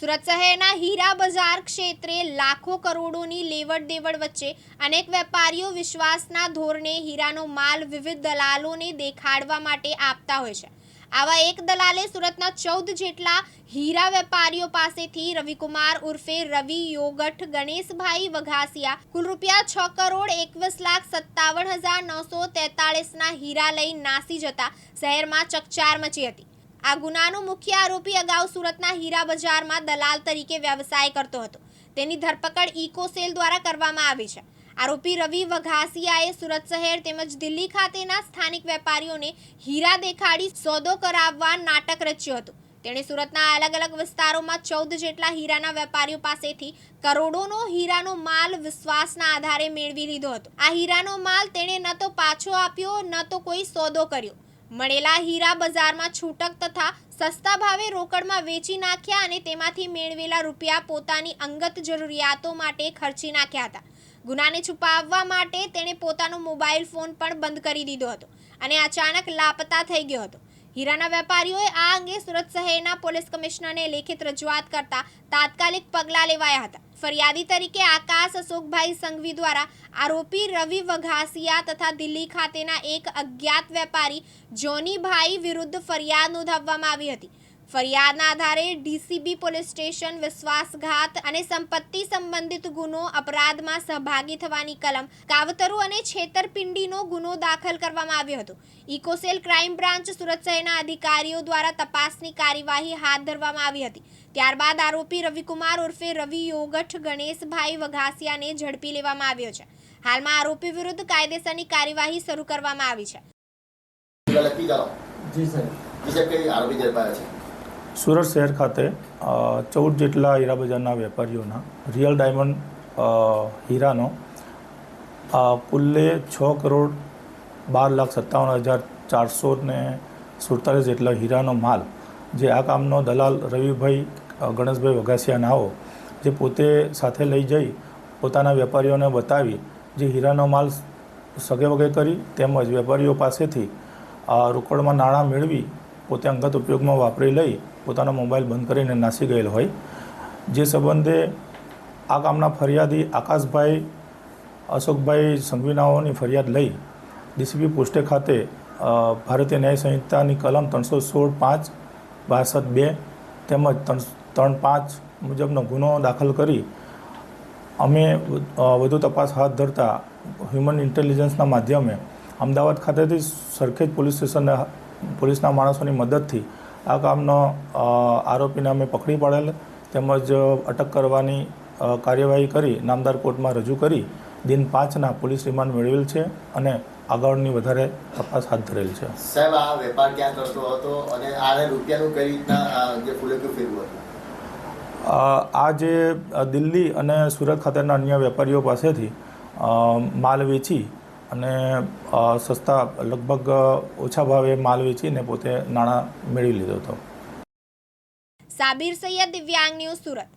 સુરત શહેરના હીરા બજાર ક્ષેત્રે લાખો કરોડોની લેવડ દેવડ વચ્ચે અનેક વેપારીઓ વિશ્વાસના ધોરણે હીરાનો માલ વિવિધ દલાલોને દેખાડવા માટે આપતા હોય છે. આવા એક દલાલે સુરતના ચૌદ જેટલા હીરા વેપારીઓ પાસેથી રવિકુમાર ઉર્ફે રવિ યોગઠ, ગણેશભાઈ વઘાસિયા કુલ રૂપિયા છ કરોડ એકવીસ લાખ સત્તાવન હજાર નવસો તેતાળીસના હીરા લઈ નાસી જતા શહેરમાં ચકચાર મચી હતી. આ ગુનાનો મુખ્ય આરોપી અગાઉ સુરતના હીરા બજારમાં દલાલ તરીકે વ્યવસાય કરતો હતો. તેની ધરપકડ ઇકોસેલ દ્વારા કરવામાં આવી છે. આરોપી રવિ વઘાસિયાએ સુરત શહેર તેમજ દિલ્હી ખાતેના સ્થાનિક વેપારીઓને હીરા દેખાડી સોદો કરાવવા નાટક રચ્યું હતું. તેણે સુરતના અલગ અલગ વિસ્તારોમાં ચૌદ જેટલા હીરાના વેપારીઓ પાસેથી કરોડોનો હીરાનો માલ વિશ્વાસના આધારે મેળવી લીધો હતો. આ હીરાનો માલ તેણે ન તો પાછો આપ્યો, ન તો કોઈ સોદો કર્યો. મળેલા હીરા બજારમાં છૂટક તથા સસ્તા ભાવે રોકડમાં વેચી નાખ્યા અને તેમાંથી મેળવેલા રૂપિયા પોતાની અંગત જરૂરિયાતો માટે ખર્ચી નાખ્યા હતા. ગુનાને છુપાવવા માટે તેણે પોતાનો મોબાઈલ ફોન પણ બંધ કરી દીધો હતો અને અચાનક લાપતા થઈ ગયો હતો. હીરાના વેપારીઓએ આ અંગે સુરત શહેરના પોલીસ કમિશનરને લેખિત રજૂઆત કરતા તાત્કાલિક પગલાં લેવાયા હતા. ફરિયાદી તરીકે આકાશ અશોકભાઈ સંઘવી દ્વારા આરોપી રવિ વઘાસિયા તથા દિલ્હી ખાતેના એક અજ્ઞાત વેપારી જોનીભાઈ વિરુદ્ધ ફરિયાદ નોંધાવવામાં આવી હતી. ફરિયાદના આધારે ડીસીબી પોલીસ સ્ટેશન વિશ્વાસઘાત અને સંપત્તિ સંબંધિત ગુનો અપરાધમાં સહભાગી થવાની કલમ કાવતરુ અને છેતરપિંડીનો ગુનો દાખલ કરવામાં આવ્યો હતો. ઇકોસેલ ક્રાઇમ બ્રાન્ચ સુરત શહેરના અધિકારીઓ દ્વારા તપાસની કાર્યવાહી હાથ ધરવામાં આવી હતી. ત્યારબાદ આરોપી રવિકુમાર ઉર્ફે રવિ યોગઠ ગણેશભાઈ વઘાસિયાને ઝડપી લેવામાં આવ્યો છે. હાલમાં આરોપી વિરુદ્ધ કાયદેસરની કાર્યવાહી શરૂ કરવામાં આવી છે. જી સર જી કઈ આરોપી ઝડપાયા છે? સુરત શહેર ખાતે ચૌદ જેટલા હીરા બજારના વેપારીઓના રિયલ ડાયમંડ હીરાનો કુલ્લે છ કરોડ બાર લાખ સત્તાવન હજાર ચારસો ને સુડતાલીસ જેટલા હીરાનો માલ, જે આ કામનો દલાલ રવિભાઈ ગણેશભાઈ વઘાસિયા નાઓ જે પોતે સાથે લઈ જઈ પોતાના વેપારીઓને બતાવી, જે હીરાનો માલ સગે વગે કરી તેમજ વેપારીઓ પાસેથી રોકડમાં નાણાં મેળવી પોતે અંગત ઉપયોગમાં વાપરી લઈ પોતાનો મોબાઈલ બંધ કરીને નાસી ગયેલ હોય. જે સંબંધે આ કામના ફરિયાદી આકાશભાઈ, અશોકભાઈ સંઘવીનાઓની ફરિયાદ લઈ ડીસીપી પોસ્ટે ખાતે ભારતીય ન્યાય સંહિતાની કલમ ત્રણસો સોળ પાંચ, બાસઠ બે તેમજ ત્રણ પાંચ મુજબનો ગુનો દાખલ કરી અમે વધુ તપાસ હાથ ધરતા હ્યુમન ઇન્ટેલિજન્સના માધ્યમે અમદાવાદ ખાતેથી સરખેજ પોલીસ સ્ટેશનના પોલીસના માણસોની મદદથી આ કામનો આરોપીને અમે પકડી પાડેલ તેમજ અટક કરવાની કાર્યવાહી કરી નામદાર કોર્ટમાં રજૂ કરી દિન પાંચના પોલીસ રિમાન્ડ મેળવેલ છે અને આગળની વધારે તપાસ હાથ ધરેલ છે. સાહેબ આ વેપાર ક્યાં કરતો હતો અને આને રૂપિયાનું કઈ રીતના જે ફૂલેકું ફેરવું હતું? આ જે દિલ્હી અને સુરત ખાતેના અન્ય વેપારીઓ પાસેથી માલ વેચી અને સસ્તા લગભગ ઓછા ભાવે માલ વેચીને પોતે નાણાં મેળવી લીધો હતો. સાબિર સૈયદ, દિવ્યાંગ ન્યૂઝ સુરત.